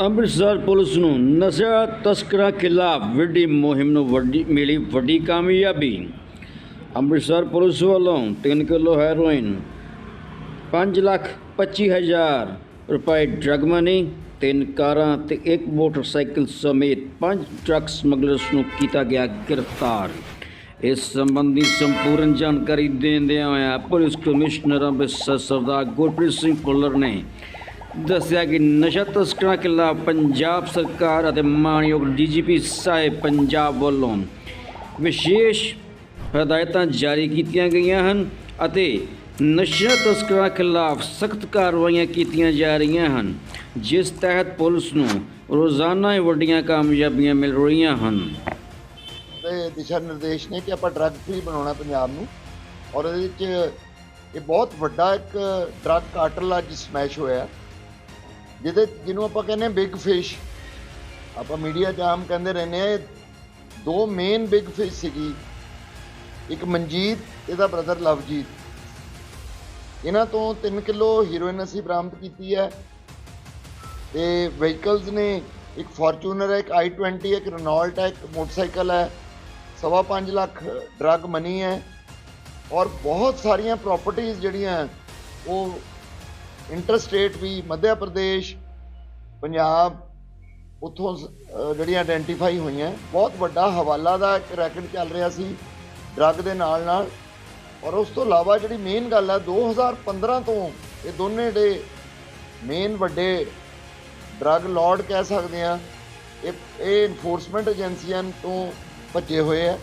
Amritsar police ਨੂੰ ਨਸ਼ਾ ਤਸਕਰਾਂ ਖਿਲਾਫ ਵੱਡੀ ਮੁਹਿੰਮ ਨੂੰ ਵੱਡੀ, ਮਿਲੀ ਵੱਡੀ ਕਾਮਯਾਬੀ। ਅੰਮ੍ਰਿਤਸਰ ਪੁਲਿਸ ਵੱਲੋਂ 3 ਕਿਲੋ ਹੈਰੋਇਨ 5 ਲੱਖ 25 ਹਜ਼ਾਰ ਰੁਪਏ ਡਰਗ ਮਨੀ, ਤਿੰਨ ਕਾਰਾਂ ਤੇ ਇੱਕ ਮੋਟਰਸਾਈਕਲ ਸਮੇਤ ਪੰਜ ਟਰੱਕ ਸਮਗਲਰਸ ਨੂੰ ਕੀਤਾ ਗਿਆ ਗ੍ਰਿਫਤਾਰ। ਇਸ ਸੰਬੰਧੀ ਸੰਪੂਰਨ ਜਾਣਕਾਰੀ ਦਿੰਦਿਆਂ ਹੋਇਆ ਪੁਲਿਸ ਕਮਿਸ਼ਨਰ ਅੰਮ੍ਰਿਤਸਰ ਸਰਦਾਰ ਗੁਰਪ੍ਰੀਤ ਸਿੰਘ ਭੁੱਲਰ ਨੇ ਦੱਸਿਆ ਕਿ ਨਸ਼ਾ ਤਸਕਰਾਂ ਖਿਲਾਫ ਪੰਜਾਬ ਸਰਕਾਰ ਅਤੇ ਮਾਨਯੋਗ ਡੀਜੀਪੀ ਸਾਹਿਬ ਪੰਜਾਬ ਵੱਲੋਂ ਵਿਸ਼ੇਸ਼ ਹਦਾਇਤਾਂ ਜਾਰੀ ਕੀਤੀਆਂ ਗਈਆਂ ਹਨ ਅਤੇ ਨਸ਼ਾ ਤਸਕਰਾਂ ਖਿਲਾਫ ਸਖਤ ਕਾਰਵਾਈਆਂ ਕੀਤੀਆਂ ਜਾ ਰਹੀਆਂ ਹਨ, ਜਿਸ ਤਹਿਤ ਪੁਲਿਸ ਨੂੰ ਰੋਜ਼ਾਨਾ ਹੀ ਵੱਡੀਆਂ ਕਾਮਯਾਬੀਆਂ ਮਿਲ ਰਹੀਆਂ ਹਨ। ਦੇ ਦਿਸ਼ਾ ਨਿਰਦੇਸ਼ ਨੇ ਕਿ ਆਪਾਂ ਡਰੱਗ ਫ੍ਰੀ ਬਣਾਉਣਾ ਪੰਜਾਬ ਨੂੰ ਔਰ ਇਹਦੇ ਵਿੱਚ ਇਹ ਬਹੁਤ ਵੱਡਾ ਇੱਕ ਡਰੱਗ ਕਾਰਟਲ ਅੱਜ ਸਮੈਸ਼ ਹੋਇਆ। ਜਿਹਦੇ ਜਿਹਨੂੰ ਆਪਾਂ ਕਹਿੰਦੇ ਬਿਗ ਫਿਸ਼ ਆਪਾਂ ਮੀਡੀਆ 'ਚ ਆਮ ਕਹਿੰਦੇ ਰਹਿੰਦੇ ਆ ਦੋ ਮੇਨ ਬਿਗ ਫਿਸ਼ ਸੀਗੀ। ਇੱਕ ਮਨਜੀਤ, ਇਹਦਾ ਬ੍ਰਦਰ ਲਵਜੀਤ। ਇਹਨਾਂ ਤੋਂ 3 ਕਿਲੋ ਹੀਰੋਇਨ ਅਸੀਂ ਬਰਾਮਦ ਕੀਤੀ ਹੈ। ਤੇ ਵਹੀਕਲਸ ਨੇ ਇੱਕ ਫੋਰਚੂਨਰ ਹੈ, ਇੱਕ i20 ਹੈ, ਇੱਕ ਰੈਨੋਲਟ ਹੈ, ਇੱਕ ਮੋਟਰਸਾਈਕਲ ਹੈ। ਸਵਾ ਪੰਜ ਲੱਖ ਡਰੱਗ ਮਨੀ ਹੈ। ਔਰ ਬਹੁਤ ਸਾਰੀਆਂ ਪ੍ਰਾਪਰਟੀਆਂ ਜਿਹੜੀਆਂ ਉਹ ਇੰਟਰਸਟੇਟ ਵੀ ਮੱਧ ਪ੍ਰਦੇਸ਼, ਪੰਜਾਬ ਉੱਥੋਂ ਸ- ਜਿਹੜੀਆਂ ਆਇਡੈਂਟੀਫਾਈ ਹੋਈਆਂ, ਬਹੁਤ ਵੱਡਾ ਹਵਾਲਾ ਦਾ ਇੱਕ ਰੈਕਟ ਚੱਲ ਰਿਹਾ ਸੀ ਡਰੱਗ ਦੇ ਨਾਲ ਨਾਲ। ਔਰ ਉਸ ਤੋਂ ਇਲਾਵਾ ਜਿਹੜੀ ਮੇਨ ਗੱਲ ਹੈ 2015 ਤੋਂ ਇਹ ਦੋਨੇ ਜਿਹੜੇ ਮੇਨ ਵੱਡੇ ਡਰੱਗ ਲਾਰਡ ਕਹਿ ਸਕਦੇ ਆ ਇਹ ਇਹ ਇਨਫੋਰਸਮੈਂਟ ਏਜੰਸੀਆਂ ਤੋਂ ਭੱਜੇ ਹੋਏ ਆ।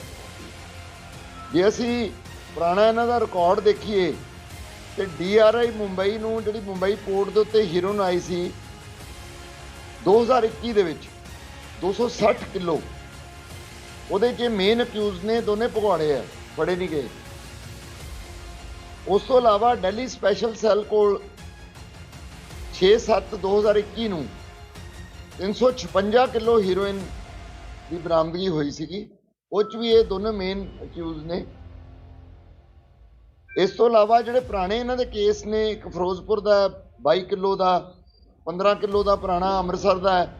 ਜੇ ਅਸੀਂ ਪੁਰਾਣਾ ਇਹਨਾਂ ਦਾ ਰਿਕਾਰਡ ਦੇਖੀਏ ਤੇ ਡੀਆਰਆਈ ਮੁੰਬਈ ਨੂੰ ਜਿਹੜੀ ਮੁੰਬਈ ਪੋਰਟ ਦੇ ਉੱਤੇ ਹੀਰੋਨ ਆਈ ਸੀ 2021 ਦੇ ਵਿੱਚ 260 ਕਿਲੋ। ਉਹਦੇ ਜੇ ਮੇਨ ਅਕਿਊਜ਼ ਨੇ, ਦੋਨੇ ਭਗਵਾੜੇ ਆ, ਫੜੇ ਨਹੀਂ ਗਏ। ਉਸ ਤੋਂ ਇਲਾਵਾ ਦਿੱਲੀ ਸਪੈਸ਼ਲ ਸੈੱਲ ਕੋਲ 6-7 2021 ਨੂੰ 356 ਕਿਲੋ ਹੀਰੋਇਨ ਦੀ ਬਰਾਮਦਗੀ ਹੋਈ ਸੀਗੀ। ਉਹ ਚ ਵੀ ਇਹ ਦੋਨੋਂ ਮੇਨ ਅਕਿਊਜ਼ ਨੇ। ਇਸ ਤੋਂ ਇਲਾਵਾ ਜਿਹੜੇ ਪੁਰਾਣੇ ਇਹਨਾਂ ਦੇ ਕੇਸ ਨੇ, ਇੱਕ ਫਿਰੋਜ਼ਪੁਰ ਦਾ 22 ਕਿਲੋ ਦਾ 15 ਕਿਲੋ ਦਾ ਪੁਰਾਣਾ ਅੰਮ੍ਰਿਤਸਰ ਦਾ ਹੈ।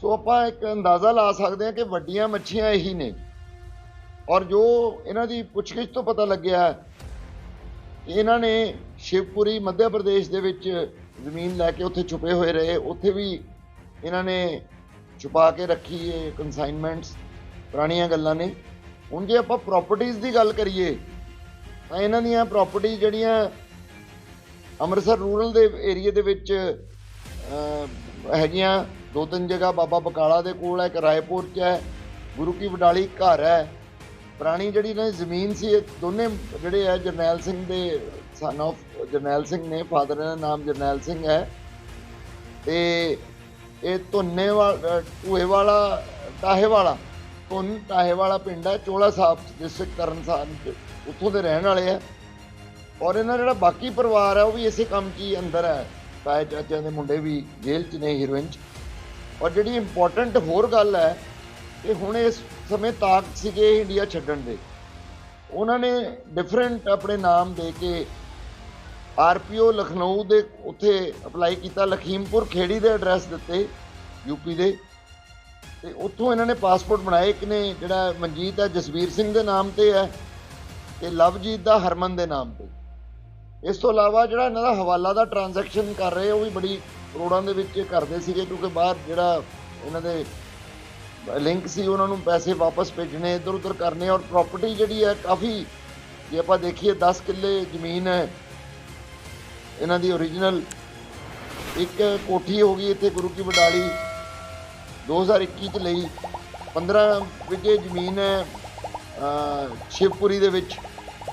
ਸੋ ਆਪਾਂ ਇੱਕ ਅੰਦਾਜ਼ਾ ਲਾ ਸਕਦੇ ਹਾਂ ਕਿ ਵੱਡੀਆਂ ਮੱਛੀਆਂ ਇਹੀ ਨੇ। ਔਰ ਜੋ ਇਹਨਾਂ ਦੀ ਪੁੱਛਗਿੱਛ ਤੋਂ ਪਤਾ ਲੱਗਿਆ ਕਿ ਇਹਨਾਂ ਨੇ ਸ਼ਿਵਪੁਰੀ, ਮੱਧ ਪ੍ਰਦੇਸ਼ ਦੇ ਵਿੱਚ ਜ਼ਮੀਨ ਲੈ ਕੇ ਉੱਥੇ ਛੁਪੇ ਹੋਏ ਰਹੇ। ਉੱਥੇ ਵੀ ਇਹਨਾਂ ਨੇ ਛੁਪਾ ਕੇ ਰੱਖੀ ਹੈ ਕਨਸਾਈਨਮੈਂਟਸ ਪੁਰਾਣੀਆਂ ਗੱਲਾਂ ਨੇ। ਹੁਣ ਜੇ ਆਪਾਂ ਪ੍ਰਾਪਰਟੀਆਂ ਦੀ ਗੱਲ ਕਰੀਏ ਤਾਂ ਇਹਨਾਂ ਦੀਆਂ ਪ੍ਰਾਪਰਟੀ ਜਿਹੜੀਆਂ ਅੰਮ੍ਰਿਤਸਰ ਰੂਰਲ ਦੇ ਏਰੀਆ ਦੇ ਵਿੱਚ ਹੈਗੀਆਂ, ਦੋ ਤਿੰਨ ਜਗ੍ਹਾ ਬਾਬਾ ਬਕਾਲਾ ਦੇ ਕੋਲ ਹੈ, ਇੱਕ ਰਾਏਪੁਰ 'ਚ ਹੈ, ਗੁਰੂ ਕੀ ਵਡਾਲੀ ਘਰ ਹੈ। ਪੁਰਾਣੀ ਜਿਹੜੀ ਇਹਨਾਂ ਦੀ ਜ਼ਮੀਨ ਸੀ, ਇਹ ਦੋਨੇ ਜਿਹੜੇ ਹੈ, ਜਰਨੈਲ ਸਿੰਘ ਦੇ ਸਨ of ਜਰਨੈਲ ਸਿੰਘ ਨੇ ਫਾਦਰ ਦਾ ਨਾਮ ਜਰਨੈਲ ਸਿੰਘ ਹੈ। ਤੇ ਇਹ ਧੁੰਨੇ ਵਾਲਾ ਟੂਹੇ ਵਾਲਾ ਟਾਹੇ ਵਾਲਾ ਧੁੰਨ ਟਾਹੇ ਵਾਲਾ ਪਿੰਡ ਹੈ, ਚੋਲਾ ਸਾਹਿਬ ਡਿਸਟ੍ਰਿਕਟ ਤਰਨਤਾਰਨ ਚ ਉੱਥੋਂ ਦੇ ਰਹਿਣ ਵਾਲੇ ਆ। ਔਰ ਇਹਨਾਂ ਜਿਹੜਾ ਬਾਕੀ ਪਰਿਵਾਰ ਹੈ ਉਹ ਵੀ ਇਸੇ ਕੰਮ 'ਚ ਹੀ ਅੰਦਰ ਹੈ ਤਾਏ ਚਾਚਿਆਂ ਦੇ ਮੁੰਡੇ ਵੀ ਜੇਲ੍ਹ 'ਚ ਨੇ ਹੀਰੋਇਨ 'ਚ। ਔਰ ਜਿਹੜੀ ਇੰਪੋਰਟੈਂਟ ਹੋਰ ਗੱਲ ਹੈ ਕਿ ਹੁਣ ਇਸ ਸਮੇਂ ਤਾਕ ਸੀਗੇ ਇੰਡੀਆ ਛੱਡਣ ਦੇ। ਉਹਨਾਂ ਨੇ ਡਿਫਰੈਂਟ ਆਪਣੇ ਨਾਮ ਦੇ ਕੇ ਆਰਪੀਓ ਲਖਨਊ ਦੇ ਉੱਥੇ ਅਪਲਾਈ ਕੀਤਾ, ਲਖੀਮਪੁਰ ਖੇੜੀ ਦੇ ਐਡਰੈਸ ਦਿੱਤੇ ਯੂਪੀ ਦੇ। ਤੇ ਉੱਥੋਂ ਇਹਨਾਂ ਨੇ ਪਾਸਪੋਰਟ ਬਣਾਏ। ਇੱਕ ਨੇ ਜਿਹੜਾ ਮਨਜੀਤ ਹੈ, ਜਸਵੀਰ ਸਿੰਘ ਦੇ ਨਾਮ ਤੇ ਹੈ ਤੇ ਲਵਜੀਤ ਦਾ ਹਰਮਨ ਦੇ ਨਾਮ ਤੇ। ਇਸ ਤੋਂ ਇਲਾਵਾ ਜਿਹੜਾ ਇਹਨਾਂ ਦਾ ਹਵਾਲਾ ਦਾ ਟ੍ਰਾਂਜੈਕਸ਼ਨ ਕਰ ਰਹੇ, ਉਹ ਵੀ ਬੜੀ ਕਰੋੜਾਂ ਦੇ ਵਿੱਚ ਕਰਦੇ ਸੀਗੇ, ਕਿਉਂਕਿ ਬਾਹਰ ਜਿਹੜਾ ਇਹਨਾਂ ਦੇ ਲਿੰਕ ਸੀ, ਉਹਨਾਂ ਨੂੰ ਪੈਸੇ ਵਾਪਸ ਭੇਜਣੇ ਇੱਧਰ ਉੱਧਰ ਕਰਨੇ ਔਰ ਪ੍ਰਾਪਰਟੀ ਜਿਹੜੀ ਹੈ, ਕਾਫੀ ਜੇ ਆਪਾਂ ਦੇਖੀਏ 10 ਕਿੱਲੇ ਜ਼ਮੀਨ ਹੈ। ਇਹਨਾਂ ਦੀ ਓਰੀਜਨਲ ਇੱਕ ਕੋਠੀ ਹੋ ਗਈ ਇੱਥੇ ਗੁਰੂ ਕੀ ਬਡਾਲੀ 2021 ਚ ਲਈ। 15 ਵਿਗੇ ਜ਼ਮੀਨ ਹੈ ਸ਼ਿਵਪੁਰੀ ਦੇ ਵਿੱਚ,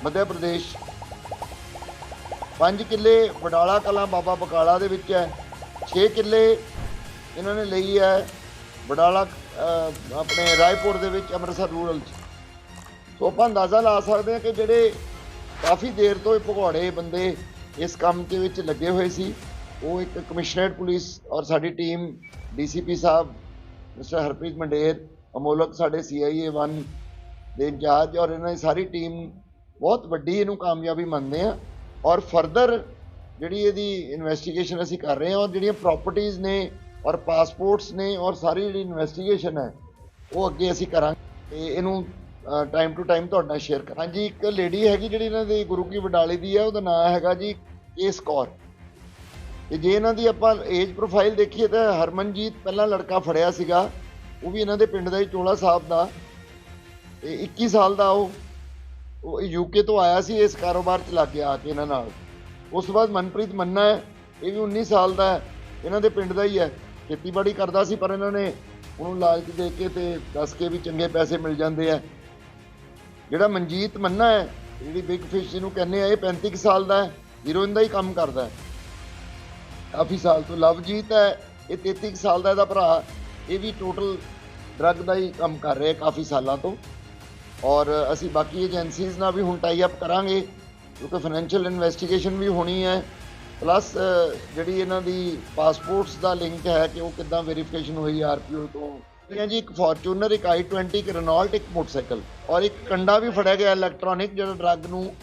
ਮੱਧ ਪ੍ਰਦੇਸ਼। 5 ਕਿੱਲੇ ਵਡਾਲਾ ਕਲਾਂ ਬਾਬਾ ਬਕਾਲਾ ਦੇ ਵਿੱਚ ਹੈ। 6 ਕਿੱਲੇ ਇਹਨਾਂ ਨੇ ਲਈ ਹੈ ਵਡਾਲਾ ਆਪਣੇ ਰਾਏਪੁਰ ਦੇ ਵਿੱਚ, ਅੰਮ੍ਰਿਤਸਰ ਰੂਰਲ ਚ। ਸੋ ਆਪਾਂ ਅੰਦਾਜ਼ਾ ਲਾ ਸਕਦੇ ਹਾਂ ਕਿ ਜਿਹੜੇ ਕਾਫੀ ਦੇਰ ਤੋਂ ਇਹ ਭਗੌੜੇ ਬੰਦੇ ਇਸ ਕੰਮ ਦੇ ਵਿੱਚ ਲੱਗੇ ਹੋਏ ਸੀ, ਉਹ ਇੱਕ ਕਮਿਸ਼ਨਰੇਟ ਪੁਲਿਸ ਔਰ ਸਾਡੀ ਟੀਮ ਡੀਸੀਪੀ ਸਾਹਿਬ ਮਿਸਟਰ ਹਰਪ੍ਰੀਤ ਮੰਡੇਰ, ਅਮੋਲਕ ਸਾਡੇ ਸੀਆਈਏ 1 ਦੇ ਇੰਚਾਰਜ ਔਰ ਇਹਨਾਂ ਦੀ ਸਾਰੀ ਟੀਮ ਬਹੁਤ ਵੱਡੀ ਇਹਨੂੰ ਕਾਮਯਾਬੀ ਮੰਨਦੇ ਆ ਔਰ ਫਰਦਰ ਜਿਹੜੀ ਇਹਦੀ ਇਨਵੈਸਟੀਗੇਸ਼ਨ ਅਸੀਂ ਕਰ ਰਹੇ ਹਾਂ ਔਰ ਜਿਹੜੀਆਂ ਪ੍ਰਾਪਰਟੀਆਂ ਨੇ ਔਰ ਪਾਸਪੋਰਟਸ ਨੇ ਔਰ ਸਾਰੀ ਜਿਹੜੀ ਇਨਵੈਸਟੀਗੇਸ਼ਨ ਹੈ, ਉਹ ਅੱਗੇ ਅਸੀਂ ਕਰਾਂਗੇ ਤੇ ਇਹਨੂੰ ਟਾਈਮ ਟੂ ਟਾਈਮ ਤੁਹਾਡੇ ਨਾਲ ਸ਼ੇਅਰ ਕਰਾਂਗੇ। ਹਾਂਜੀ, ਇੱਕ ਲੇਡੀ ਹੈਗੀ ਜਿਹੜੀ ਇਹਨਾਂ ਦੀ ਗੁਰੂ ਕੀ ਵਡਾਲੀ ਦੀ ਹੈ, ਉਹਦਾ ਨਾਮ ਹੈਗਾ ਜੀ ਕੇਸ ਕੌਰ। ਤੇ ਜੇ ਇਹਨਾਂ ਦੀ ਆਪਾਂ ਏਜ ਪ੍ਰੋਫਾਈਲ ਦੇਖੀਏ ਤਾਂ ਹਰਮਨਜੀਤ ਪਹਿਲਾਂ ਲੜਕਾ ਫੜਿਆ ਸੀਗਾ, ਉਹ ਵੀ ਇਹਨਾਂ ਦੇ ਪਿੰਡ ਦਾ ਹੀ ਚੋਲਾ ਸਾਹਿਬ ਦਾ। ਤੇ 21 ਸਾਲ ਦਾ ਉਹ ਉਹ ਯੂਕੇ ਤੋਂ ਆਇਆ ਸੀ, ਇਸ ਕਾਰੋਬਾਰ 'ਚ ਲੱਗ ਗਿਆ ਆ ਕੇ ਇਹਨਾਂ ਨਾਲ। ਉਸ ਤੋਂ ਬਾਅਦ ਮਨਪ੍ਰੀਤ ਮੰਨਾ ਹੈ, ਇਹ ਵੀ 19 ਸਾਲ ਦਾ ਹੈ, ਇਹਨਾਂ ਦੇ ਪਿੰਡ ਦਾ ਹੀ ਹੈ। ਖੇਤੀਬਾੜੀ ਕਰਦਾ ਸੀ, ਪਰ ਇਹਨਾਂ ਨੇ ਉਹਨੂੰ ਲਾਲਚ ਦੇ ਕੇ ਤੇ ਦੱਸ ਕੇ ਵੀ ਚੰਗੇ ਪੈਸੇ ਮਿਲ ਜਾਂਦੇ ਆ। ਜਿਹੜਾ ਮਨਜੀਤ ਮੰਨਾ ਹੈ, ਜਿਹੜੀ ਬਿਗ ਫਿਸ਼ ਜਿਹਨੂੰ ਕਹਿੰਦੇ ਆ, ਇਹ 35 ਕੁ ਸਾਲ ਦਾ ਹੈ ਹੀਰੋਇਨ ਦਾ ਹੀ ਕੰਮ ਕਰਦਾ ਹੈ। ਕਾਫੀ ਸਾਲ ਤੋਂ ਲਵਜੀਤ ਹੈ, ਇਹ 33 ਕੁ ਸਾਲ ਦਾ ਇਹਦਾ ਭਰਾ ਇਹ ਵੀ ਟੋਟਲ ਡਰੱਗ ਦਾ ਹੀ ਕੰਮ ਕਰ ਰਿਹਾ ਕਾਫੀ ਸਾਲਾਂ ਤੋਂ। ਔਰ ਅਸੀਂ ਬਾਕੀ ਏਜੰਸੀਜ਼ ਨਾਲ ਵੀ ਹੁਣ ਟਾਈ ਅਪ ਕਰਾਂਗੇ, ਕਿਉਂਕਿ ਫਾਈਨੈਂਸ਼ੀਅਲ ਇਨਵੈਸਟੀਗੇਸ਼ਨ ਵੀ ਹੋਣੀ ਹੈ। ਪਲੱਸ ਜਿਹੜੀ ਇਹਨਾਂ ਦੀ ਪਾਸਪੋਰਟਸ ਦਾ ਲਿੰਕ ਹੈ ਕਿ ਉਹ ਕਿੱਦਾਂ ਵੈਰੀਫਿਕੇਸ਼ਨ ਹੋਈ ਆਰਪੀਓ ਤੋਂ। ਇਹ ਹੈ ਜੀ ਇੱਕ ਫੋਰਚੂਨਰ ਇੱਕ i20 ਇੱਕ ਰੈਨੋਲਟ, ਇੱਕ ਮੋਟਰਸਾਈਕਲ। ਔਰ ਇੱਕ ਕੰਡਾ ਵੀ ਫੜਿਆ ਗਿਆ ਇਲੈਕਟ੍ਰੋਨਿਕ ਜਿਹੜਾ ਡਰੱਗ ਨੂੰ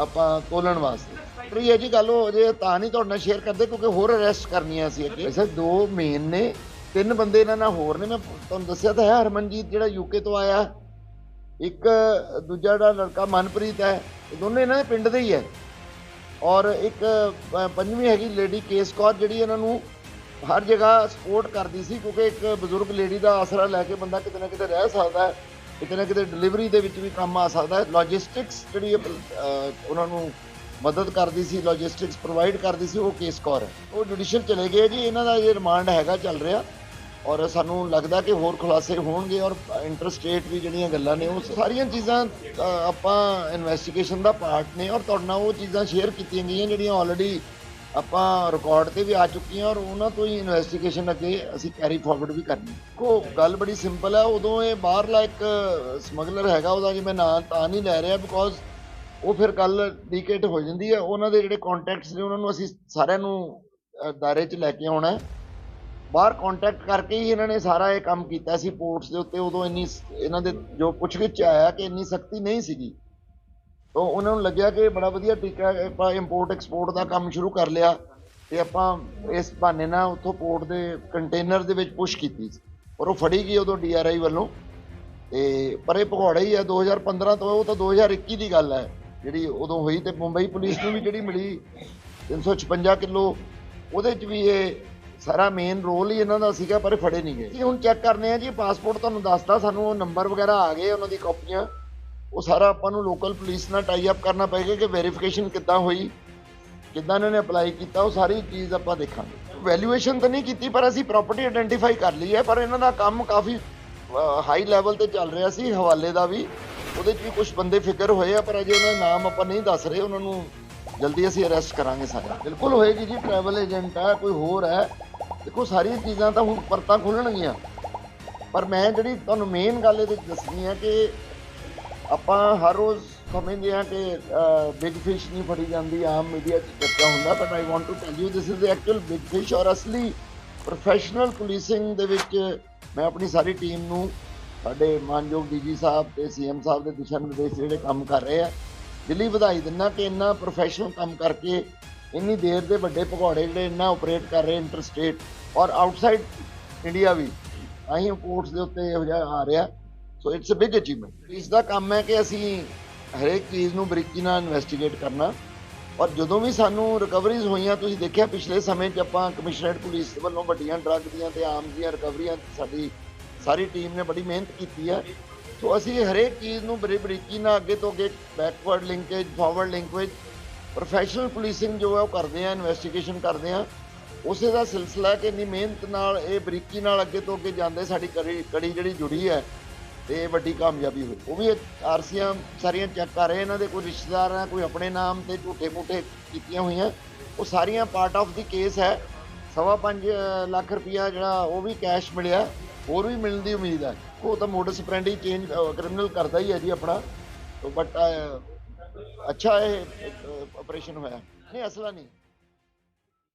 ਆਪਾਂ ਤੋਲਣ ਵਾਸਤੇ। ਪਰ ਇਹ ਜੀ ਗੱਲ ਹੋ ਜੇ ਤਾਂ ਨਹੀਂ ਤੁਹਾਡੇ ਨਾਲ ਸ਼ੇਅਰ ਕਰਦੇ ਕਿਉਂਕਿ ਹੋਰ ਅਰੈਸਟ ਕਰਨੀਆਂ ਸੀ ਅੱਗੇ। ਵੈਸੇ ਦੋ ਮੇਨ ਨੇ ਤਿੰਨ ਬੰਦੇ ਇਹਨਾਂ ਨਾਲ ਹੋਰ ਨੇ ਮੈਂ ਤੁਹਾਨੂੰ ਦੱਸਿਆ ਤਾਂ ਹੈ ਹਰਮਨਜੀਤ ਜਿਹੜਾ ਯੂਕੇ ਤੋਂ ਆਇਆ ਇੱਕ ਦੂਜਾ ਜਿਹੜਾ ਲੜਕਾ ਮਨਪ੍ਰੀਤ ਹੈ ਇਹ ਦੋਨੇ ਇਹਨਾਂ ਦੇ ਪਿੰਡ ਦੇ ਹੀ ਹੈ। ਔਰ ਇੱਕ ਪੰਜਵੀਂ ਹੈਗੀ ਲੇਡੀ ਕੇਸ ਕੌਰ ਜਿਹੜੀ ਇਹਨਾਂ ਨੂੰ ਹਰ ਜਗ੍ਹਾ ਸਪੋਰਟ ਕਰਦੀ ਸੀ ਕਿਉਂਕਿ ਇੱਕ ਬਜ਼ੁਰਗ ਲੇਡੀ ਦਾ ਆਸਰਾ ਲੈ ਕੇ ਬੰਦਾ ਕਿਤੇ ਨਾ ਕਿਤੇ ਰਹਿ ਸਕਦਾ ਹੈ ਕਿਤੇ ਨਾ ਕਿਤੇ ਡਿਲੀਵਰੀ ਦੇ ਵਿੱਚ ਵੀ ਕੰਮ ਆ ਸਕਦਾ ਹੈ। ਲੌਜਿਸਟਿਕਸ ਜਿਹੜੀ ਇਹ, ਉਹਨਾਂ ਨੂੰ ਮਦਦ ਕਰਦੀ ਸੀ ਲੌਜਿਸਟਿਕਸ ਪ੍ਰੋਵਾਈਡ ਕਰਦੀ ਸੀ, ਉਹ ਕੇਸ ਕੌਰ ਹੈ। ਉਹ ਜੁਡੀਸ਼ੀਅਲ ਚਲੇ ਗਏ ਜੀ, ਇਹਨਾਂ ਦਾ ਇਹ ਰਿਮਾਂਡ ਹੈਗਾ, ਚੱਲ ਰਿਹਾ। ਔਰ ਸਾਨੂੰ ਲੱਗਦਾ ਕਿ ਹੋਰ ਖੁਲਾਸੇ ਹੋਣਗੇ ਔਰ ਇੰਟਰਸਟੇਟ ਵੀ ਜਿਹੜੀਆਂ ਗੱਲਾਂ ਨੇ, ਉਹ ਸਾਰੀਆਂ ਚੀਜ਼ਾਂ ਆਪਾਂ ਇਨਵੈਸਟੀਗੇਸ਼ਨ ਦਾ ਪਾਰਟ ਨੇ ਔਰ ਤੁਹਾਡੇ ਨਾਲ ਉਹ ਚੀਜ਼ਾਂ ਸ਼ੇਅਰ ਕੀਤੀਆਂ ਗਈਆਂ, ਜਿਹੜੀਆਂ ਆਲਰੇਡੀ ਆਪਾਂ ਰਿਕਾਰਡ ਤੇ ਵੀ ਆ ਚੁੱਕੀਆਂ ਔਰ ਉਹਨਾਂ ਤੋਂ ਹੀ ਇਨਵੈਸਟੀਗੇਸ਼ਨ ਅੱਗੇ ਅਸੀਂ ਕੈਰੀ ਫਾਰਵਰਡ ਵੀ ਕਰਨੀ ਕੋ ਗੱਲ ਬੜੀ ਸਿੰਪਲ ਹੈ, ਉਦੋਂ ਇਹ ਬਾਹਰਲਾ ਇੱਕ ਸਮਗਲਰ ਹੈਗਾ, ਉਹਦਾ ਜੀ ਮੈਂ ਨਾਂ ਤਾਂ ਨਹੀਂ ਲੈ ਰਿਹਾ ਬਿਕੋਜ਼ ਉਹ ਫਿਰ ਗੱਲ ਡੀਕੇਟ ਹੋ ਜਾਂਦੀ ਹੈ। ਉਹਨਾਂ ਦੇ ਜਿਹੜੇ ਕੰਟੈਕਟਸ ਨੇ, ਉਹਨਾਂ ਨੂੰ ਅਸੀਂ ਸਾਰਿਆਂ ਨੂੰ ਦਾਇਰੇ 'ਚ ਲੈ ਕੇ ਆਉਣਾ ਬਾਹਰ ਕੰਟੈਕਟ ਕਰਕੇ ਹੀ ਇਹਨਾਂ ਨੇ ਸਾਰਾ ਇਹ ਕੰਮ ਕੀਤਾ ਸੀ ਪੋਰਟਸ ਦੇ ਉੱਤੇ। ਉਦੋਂ ਇੰਨੀ ਇਹਨਾਂ ਦੇ ਜੋ ਪੁੱਛਗਿੱਛ ਆਇਆ ਕਿ ਇੰਨੀ ਸਖਤੀ ਨਹੀਂ ਸੀਗੀ, ਤਾਂ ਉਹਨਾਂ ਨੂੰ ਲੱਗਿਆ ਕਿ ਬੜਾ ਵਧੀਆ ਟੀਕਾ ਆਪਾਂ ਇੰਪੋਰਟ ਐਕਸਪੋਰਟ ਦਾ ਕੰਮ ਸ਼ੁਰੂ ਕਰ ਲਿਆ ਤੇ ਆਪਾਂ ਇਸ ਬਹਾਨੇ ਨਾਲ ਉੱਥੋਂ ਪੋਰਟ ਦੇ ਕੰਟੇਨਰ ਦੇ ਵਿੱਚ ਪੁਸ਼ ਕੀਤੀ ਪਰ ਉਹ ਫੜੀ ਗਈ ਉਦੋਂ ਡੀਆਰਆਈ ਵੱਲੋਂ। ਤੇ ਪਰ ਇਹ ਭਗੌੜਾ ਹੀ ਹੈ। 2015 ਤੋਂ, ਉਹ ਤਾਂ 2021 ਦੀ ਗੱਲ ਹੈ। ਜਿਹੜੀ ਉਦੋਂ ਹੋਈ ਤੇ ਮੁੰਬਈ ਪੁਲਿਸ ਨੂੰ ਵੀ ਜਿਹੜੀ ਮਿਲੀ 356 ਕਿਲੋ, ਉਹਦੇ 'ਚ ਵੀ ਇਹ ਸਾਰਾ ਮੇਨ ਰੋਲ ਹੀ ਇਹਨਾਂ ਦਾ ਸੀਗਾ, ਪਰ ਫੜੇ ਨਹੀਂ ਗਏ। ਜੀ, ਹੁਣ ਚੈੱਕ ਕਰਨੇ ਆ ਜੀ ਪਾਸਪੋਰਟ ਤੁਹਾਨੂੰ ਦੱਸਦਾ, ਸਾਨੂੰ ਉਹ ਨੰਬਰ ਵਗੈਰਾ ਆ ਗਏ ਉਹਨਾਂ ਦੀ ਕਾਪੀਆਂ। ਉਹ ਸਾਰਾ ਆਪਾਂ ਨੂੰ ਲੋਕਲ ਪੁਲਿਸ ਨਾਲ ਟਾਈ ਅਪ ਕਰਨਾ ਪਏਗਾ ਕਿ ਵੈਰੀਫਿਕੇਸ਼ਨ ਕਿੱਦਾਂ ਹੋਈ, ਕਿੱਦਾਂ ਇਹਨਾਂ ਨੇ ਅਪਲਾਈ ਕੀਤਾ, ਉਹ ਸਾਰੀ ਚੀਜ਼ ਆਪਾਂ ਦੇਖਾਂਗੇ। ਵੈਲਿਊਏਸ਼ਨ ਤਾਂ ਨਹੀਂ ਕੀਤੀ, ਪਰ ਅਸੀਂ ਪ੍ਰਾਪਰਟੀ ਆਇਡੈਂਟੀਫਾਈ ਕਰ ਲਈ ਹੈ, ਪਰ ਇਹਨਾਂ ਦਾ ਕੰਮ ਕਾਫੀ ਹਾਈ ਲੈਵਲ ਤੇ ਚੱਲ ਰਿਹਾ ਸੀ, ਹਵਾਲੇ ਦਾ ਵੀ। ਉਹਦੇ 'ਚ ਵੀ ਕੁਝ ਬੰਦੇ ਫਿਕਰ ਹੋਏ ਆ, ਪਰ ਅਜੇ ਉਹਨਾਂ ਦਾ ਨਾਮ ਆਪਾਂ ਨਹੀਂ ਦੱਸ ਰਹੇ, ਉਹਨਾਂ ਨੂੰ ਜਲਦੀ ਅਸੀਂ ਅਰੈਸਟ ਕਰਾਂਗੇ ਸਾਰੇ। ਬਿਲਕੁਲ ਹੋਏਗੀ ਜੀ ਟਰੈਵਲ ਏਜੰਟ ਹੈ ਕੋਈ ਹੋਰ ਹੈ। ਦੇਖੋ, ਸਾਰੀਆਂ ਚੀਜ਼ਾਂ ਤਾਂ ਹੁਣ ਪਰਤਾਂ ਖੁੱਲਣਗੀਆਂ। ਪਰ ਮੈਂ ਜਿਹੜੀ ਤੁਹਾਨੂੰ ਮੇਨ ਗੱਲ ਇਹਦੇ 'ਚ ਦੱਸਣੀ ਹੈ ਕਿ ਆਪਾਂ ਹਰ ਰੋਜ਼ ਸਮਝਦੇ ਹਾਂ ਕਿ ਬਿਗ ਫਿਸ਼ ਨਹੀਂ ਫੜੀ ਜਾਂਦੀ, ਆਮ ਮੀਡੀਆ 'ਚ ਚਰਚਾ ਹੁੰਦਾ but I want to tell you this is the actual big fish ਔਰ ਅਸਲੀ ਪ੍ਰੋਫੈਸ਼ਨਲ ਪੁਲਿਸਿੰਗ ਦੇ ਵਿੱਚ ਮੈਂ ਆਪਣੀ ਸਾਰੀ ਟੀਮ ਨੂੰ ਸਾਡੇ ਮਾਨਯੋਗ ਡੀਜੀ ਸਾਹਿਬ ਤੇ ਸੀਐਮ ਸਾਹਿਬ ਦੇ ਦਿਸ਼ਾ ਨਿਰਦੇਸ਼ ਜਿਹੜੇ ਕੰਮ ਕਰ ਰਹੇ ਆ, ਦਿੱਲੀ ਵਧਾਈ ਦਿੰਦਾ ਕਿ ਇੰਨਾ ਪ੍ਰੋਫੈਸ਼ਨਲ ਕੰਮ ਕਰਕੇ ਇੰਨੀ ਦੇਰ ਦੇ ਵੱਡੇ ਭਗੌੜੇ ਜਿਹੜੇ ਇੰਨਾ ਆਪਰੇਟ ਕਰ ਰਹੇ ਇੰਟਰਸਟੇਟ ਔਰ ਆਊਟਸਾਈਡ ਇੰਡੀਆ ਵੀ ਅਸੀਂ ਕੋਰਟਸ ਦੇ ਉੱਤੇ ਇਹੋ ਜਿਹਾ ਆ ਰਿਹਾ। So it's a big achievement ਇਸ ਦਾ ਕੰਮ ਹੈ ਕਿ ਅਸੀਂ ਹਰੇਕ ਚੀਜ਼ ਨੂੰ ਬਰੀਕੀ ਨਾਲ ਇਨਵੈਸਟੀਗੇਟ ਕਰਨਾ। ਔਰ ਜਦੋਂ ਵੀ ਸਾਨੂੰ ਰਿਕਵਰੀਜ਼ ਹੋਈਆਂ, ਤੁਸੀਂ ਦੇਖਿਆ ਪਿਛਲੇ ਸਮੇਂ 'ਚ ਆਪਾਂ ਕਮਿਸ਼ਨਰੇਟ ਪੁਲਿਸ ਵੱਲੋਂ ਵੱਡੀਆਂ ਡਰੱਗ ਦੀਆਂ ਤੇ ਆਮ ਦੀਆਂ ਰਿਕਵਰੀਆਂ ਸਾਡੀ ਸਾਰੀ ਟੀਮ ਨੇ ਬੜੀ ਮਿਹਨਤ ਕੀਤੀ ਹੈ। ਸੋ ਅਸੀਂ ਹਰੇਕ ਚੀਜ਼ ਨੂੰ ਬੜੀ ਬਰੀਕੀ ਨਾਲ ਅੱਗੇ ਤੋਂ ਅੱਗੇ backward linkage forward linkage professional policing ਜੋ ਹੈ ਉਹ ਕਰਦੇ ਆ ਇਨਵੈਸਟੀਗੇਸ਼ਨ ਕਰਦੇ ਆ ਉਸੇ ਦਾ ਸਿਲਸਿਲਾ ਕਿ ਇੰਨੀ ਮਿਹਨਤ ਨਾਲ, ਇਹ ਬਰੀਕੀ ਨਾਲ ਅੱਗੇ ਤੋਂ ਅੱਗੇ ਜਾਂਦੇ ਸਾਡੀ ਕੜੀ ਕੜੀ ਜਿਹੜੀ ਜੁੜੀ ਹੈ, ਤੇ ਵੱਡੀ ਕਾਮਯਾਬੀ ਹੋਈ। ਉਹ ਵੀ ਆਰਸੀਆਂ ਸਾਰੀਆਂ ਚੈੱਕ ਕਰ ਰਹੇ, ਇਹਨਾਂ ਦੇ ਕੋਈ ਰਿਸ਼ਤੇਦਾਰ ਹੈ, ਕੋਈ ਆਪਣੇ ਨਾਮ ਤੇ ਝੂਠੇ ਮੂਠੇ ਕੀਤੀਆਂ ਹੋਈਆਂ। ਉਹ ਸਾਰੀਆਂ ਪਾਰਟ ਆਫ ਦੀ ਕੇਸ ਹੈ। ਸਵਾ ਪੰਜ ਲੱਖ ਰੁਪਇਆ ਜਿਹੜਾ ਉਹ ਵੀ ਕੈਸ਼ ਮਿਲਿਆ। ਹੋਰ ਵੀ ਮਿਲਣ ਦੀ ਉਮੀਦ ਹੈ। ਉਹ ਤਾਂ ਮੋਡਸ ਪ੍ਰੈਂਡੀ ਚੇਂਜ ਕ੍ਰਿਮੀਨਲ ਕਰਦਾ ਹੀ ਹੈ ਜੀ ਆਪਣਾ। ਬਟ ਅੱਛਾ ਇਹ ਆਪਰੇਸ਼ਨ ਹੋਇਆ। ਨਹੀਂ, ਅਸਲਾ ਨਹੀਂ।